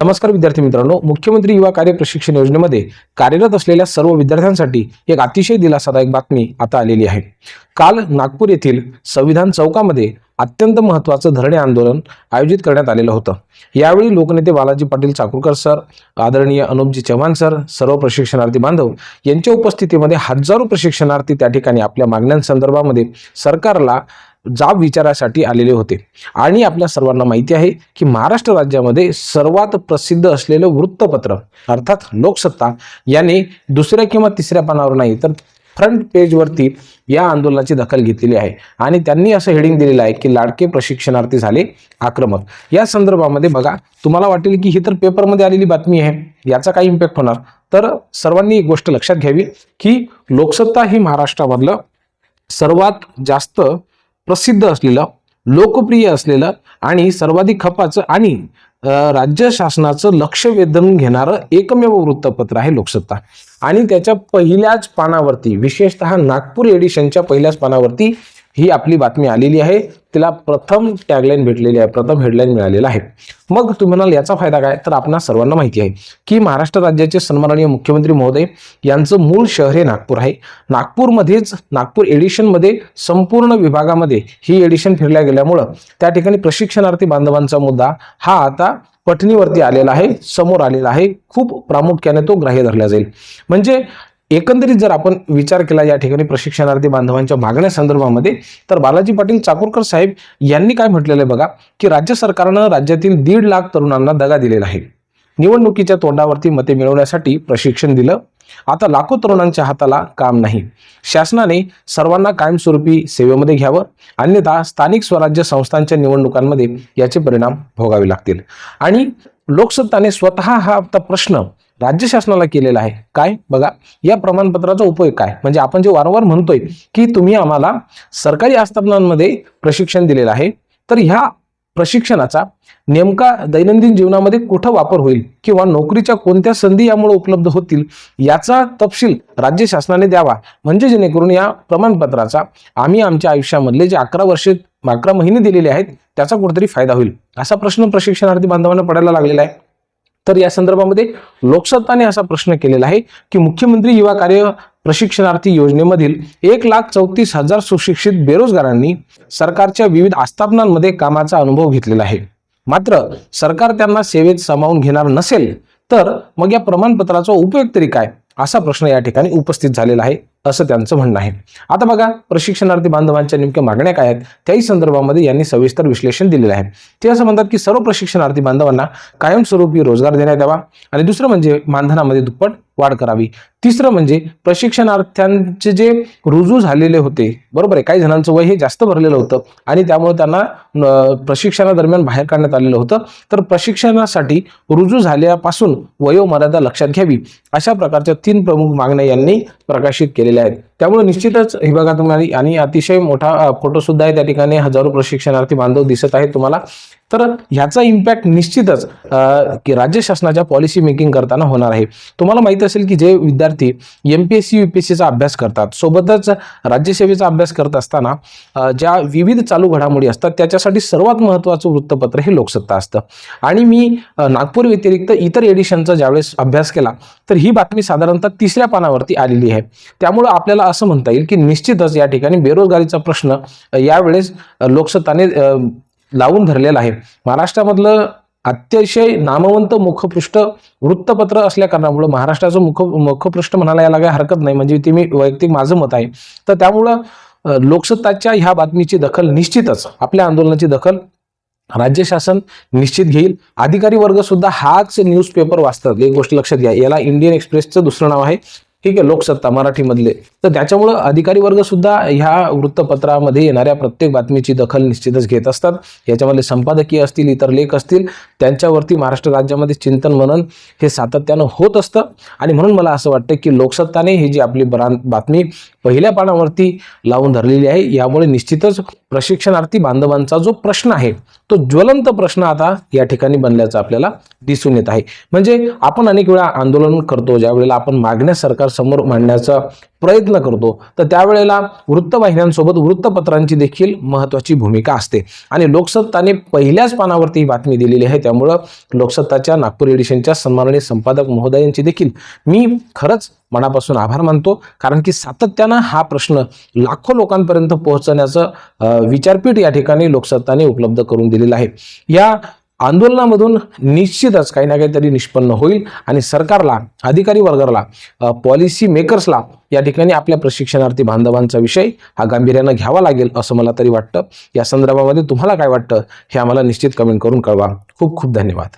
नमस्कार विद्यार्थी मित्रांनो मुख्यमंत्री युवा कार्य प्रशिक्षण योजनेमध्ये कार्यरत असलेल्या सर्व विद्यार्थ्यांसाठी एक अतिशय दिलासादायक बातमी आता आलेली आहे. काल नागपूर येथील संविधान चौकामध्ये अत्यंत महत्त्वाचं धरणे आंदोलन आयोजित करण्यात आलेलं होतं. यावेळी लोकनेते बालाजी पाटील चाकूरकर सर आदरणीय अनुपजी चव्हाण सर सर्व प्रशिक्षणार्थी बांधव यांच्या उपस्थितीमध्ये हजारो प्रशिक्षणार्थी त्या ठिकाणी आपल्या मागण्यांसंदर्भामध्ये सरकारला जाब विचारासाठी आलेले होते. आणि आपल्या सर्वांना माहिती आहे की महाराष्ट्र राज्यामध्ये सर्वात प्रसिद्ध असलेलं वृत्तपत्र अर्थात लोकसत्ता याने दुसऱ्या किंवा तिसऱ्या पानावर नाही तर फ्रंट पेजवरती या आंदोलनाची दखल घेतलेली आहे. आणि त्यांनी असं हेडिंग दिलेलं आहे की लाडके प्रशिक्षणार्थी झाले आक्रमक. या संदर्भामध्ये बघा तुम्हाला वाटेल की ही तर पेपरमध्ये आलेली बातमी आहे याचा काय इम्पॅक्ट होणार. तर सर्वांनी एक गोष्ट लक्षात घ्यावी की लोकसत्ता ही महाराष्ट्रामधलं सर्वात जास्त प्रसिद्ध असलेलं लोकप्रिय असलेलं आणि सर्वाधिक खपाचं आणि राज्य शासनाचं लक्ष वेधून घेणारं एकमेव वृत्तपत्र आहे लोकसत्ता. आणि त्याच्या पहिल्याच पानावरती विशेषतः नागपूर एडिशनच्या पहिल्याच पानावरती ही आपली बातमी आलेली आहे. तिला प्रथम टॅगलाईन भेटलेली आहे. प्रथम हेडलाईन मिळालेला आहे. मग तुम्ही म्हणाल याचा फायदा काय? तर आपणा सर्वांना माहिती आहे की महाराष्ट्र राज्याचे सन्माननीय मुख्यमंत्री महोदय यांचं मूळ शहर हे नागपूर आहे. नागपूरमध्येच नागपूर एडिशनमध्ये संपूर्ण विभागामध्ये ही एडिशन फिरल्या गेल्यामुळं त्या ठिकाणी प्रशिक्षणार्थी बांधवांचा मुद्दा हा आता पटणीवरती आलेला आहे समोर आलेला आहे. खूप प्रामुख्याने तो ग्राह्य धरला जाईल. म्हणजे एकंदरीत जर आपण विचार केला या ठिकाणी प्रशिक्षणार्थी बांधवांच्या मागण्या संदर्भामध्ये तर बालाजी पाटील चाकूरकर साहेब यांनी काय म्हटलेलं आहे बघा की राज्य सरकारनं राज्यातील दीड लाख तरुणांना दगा दिलेला आहे. निवडणुकीच्या तोंडावरती मते मिळवण्यासाठी प्रशिक्षण दिलं. आता लाखो तरुणांच्या हाताला काम नाही. शासनाने सर्वांना कायमस्वरूपी सेवेमध्ये घ्यावं. अन्यथा स्थानिक स्वराज्य संस्थांच्या निवडणुकांमध्ये याचे परिणाम भोगावे लागतील. आणि लोकसत्ताने स्वतः हा आता प्रश्न राज्य शासनाला केलेला आहे. काय? बघा या प्रमाणपत्राचा उपयोग काय? म्हणजे आपण जे वारंवार म्हणतोय की तुम्ही आम्हाला सरकारी आस्थापनांमध्ये प्रशिक्षण दिलेलं आहे तर ह्या प्रशिक्षणाचा नेमका दैनंदिन जीवनामध्ये कुठं वापर होईल किंवा नोकरीच्या कोणत्या संधी यामुळे उपलब्ध होतील याचा तपशील राज्य शासनाने द्यावा. म्हणजे जेणेकरून या प्रमाणपत्राचा आम्ही आमच्या आयुष्यामधले जे अकरा वर्षे अकरा महिने दिलेले आहेत त्याचा कुठेतरी फायदा होईल. असा प्रश्न प्रशिक्षणार्थी बांधवांना पडायला लागलेला आहे. तर या संदर्भामध्ये लोकसत्ताने असा प्रश्न केलेला आहे की मुख्यमंत्री युवा कार्य प्रशिक्षणार्थी योजनेमधील एक लाख चौतीस हजार सुशिक्षित बेरोजगारांनी सरकारच्या विविध आस्थापनांमध्ये कामाचा अनुभव घेतलेला आहे. मात्र सरकार त्यांना सेवेत सामावून घेणार नसेल तर मग या प्रमाणपत्राचा उपयोग तरी काय? असा प्रश्न या ठिकाणी उपस्थित झालेला आहे. असं त्यांचं म्हणणं आहे. आता बघा प्रशिक्षणार्थी बांधवांच्या नेमक्या मागण्या काय आहेत? त्याही संदर्भामध्ये यांनी सविस्तर विश्लेषण दिलेलं आहे. ते असं म्हणतात की सर्व प्रशिक्षणार्थी बांधवांना कायमस्वरूपी रोजगार देण्यात यावा. आणि दुसरं म्हणजे मानधनामध्ये दुप्पट वाढ करावी. तिसरं म्हणजे प्रशिक्षणार्थ्यांचे जे रुजू झालेले होते बरोबर आहे काही जणांचं वय हे जास्त भरलेलं होतं आणि त्यामुळे त्यांना प्रशिक्षणादरम्यान बाहेर काढण्यात आलेलं होतं. तर प्रशिक्षणासाठी रुजू झाल्यापासून वयोमर्यादा लक्षात घ्यावी. अशा प्रकारच्या तीन प्रमुख मागण्या यांनी प्रकाशित केलेल्या आहेत. त्यामुळे निश्चितच हे बघा तुम्हाला आणि अतिशय मोठा फोटोसुद्धा आहे. त्या ठिकाणी हजारो प्रशिक्षणार्थी बांधव दिसत आहेत तुम्हाला. तर ह्याचा इम्पॅक्ट निश्चितच की राज्य शासनाच्या पॉलिसी मेकिंग करताना होणार आहे. तुम्हाला माहीत असेल की जे विद्यार्थी M P S C U P S सीचा अभ्यास करतात सोबतच राज्यसेवेचा अभ्यास करत असताना ज्या विविध चालू घडामोडी असतात त्याच्यासाठी सर्वात महत्त्वाचं वृत्तपत्र हे लोकसत्ता असतं. आणि मी नागपूर व्यतिरिक्त इतर एडिशनचा ज्यावेळेस अभ्यास केला तर ही बातमी साधारणतः तिसऱ्या पानावरती आलेली आहे. त्यामुळं आपल्याला असं म्हणता येईल की निश्चितच या ठिकाणी बेरोजगारीचा प्रश्न यावेळेस लोकसत्ताने लावून धरलेलं आहे. महाराष्ट्रामधलं अतिशय नामवंत मुखपृष्ठ वृत्तपत्र असल्या कारणामुळं महाराष्ट्राचं मुख मुखपृष्ठ म्हणायला याला काही हरकत नाही. म्हणजे ते मी वैयक्तिक माझं मत आहे. तर त्यामुळं लोकसत्ताच्या ह्या बातमीची दखल निश्चितच आपल्या आंदोलनाची दखल राज्य शासन निश्चित घेईल. अधिकारी वर्ग सुद्धा हाच न्यूजपेपर वाचतात. एक गोष्ट लक्षात घ्या. याला इंडियन एक्सप्रेसचं दुसरं नाव आहे. ठीक आहे लोकसत्ता मराठीमधले. तर त्याच्यामुळं अधिकारी वर्ग सुद्धा ह्या वृत्तपत्रामध्ये येणाऱ्या प्रत्येक बातमीची दखल निश्चितच घेत असतात. याच्यामधले संपादकीय असतील इतर लेख असतील त्यांच्यावरती महाराष्ट्र राज्यामध्ये चिंतन मनन हे सातत्यानं होत असतं. आणि म्हणून मला असं वाटतं की लोकसत्ताने ही जी आपली बरा बातमी पहिल्या पानावरती लावून धरलेली आहे यामुळे निश्चितच प्रशिक्षणार्थी बांधवांचा जो प्रश्न आहे तो ज्वलंत प्रश्न आता या ठिकाणी बनल्याचं आपल्याला दिसून येत आहे. म्हणजे आपण अनेक वेळा आंदोलन करतो ज्या वेळेला आपण मागण्या सरकार समोर मांडण्याचा प्रयत्न करतो तर त्यावेळेला वृत्तवाहिन्यांसोबत वृत्तपत्रांची देखील महत्त्वाची भूमिका असते. आणि लोकसत्ताने पहिल्याच पानावरती ही बातमी दिलेली आहे त्यामुळं लोकसत्ताच्या नागपूर एडिशनच्या सन्माननीय संपादक महोदयांची देखील मी खरंच मनापासून आभार मानतो कारण की सातत्यानं हा प्रश्न लाखो लोकांपर्यंत पोहोचण्याचं विचारपीठ या ठिकाणी लोकसत्ताने उपलब्ध करून दिलेलं आहे. या आंदोलनामधून निश्चितच काही ना काहीतरी निष्पन्न होईल आणि सरकारला अधिकारी वर्गाला पॉलिसी मेकर्सला या ठिकाणी आपल्या प्रशिक्षणार्थी बांधवांचा विषय हा गांभीर्यानं घ्यावा लागेल असं मला तरी वाटतं. या संदर्भामध्ये तुम्हाला काय वाटतं हे आम्हाला निश्चित कमेंट करून कळवा. खूप खूप धन्यवाद.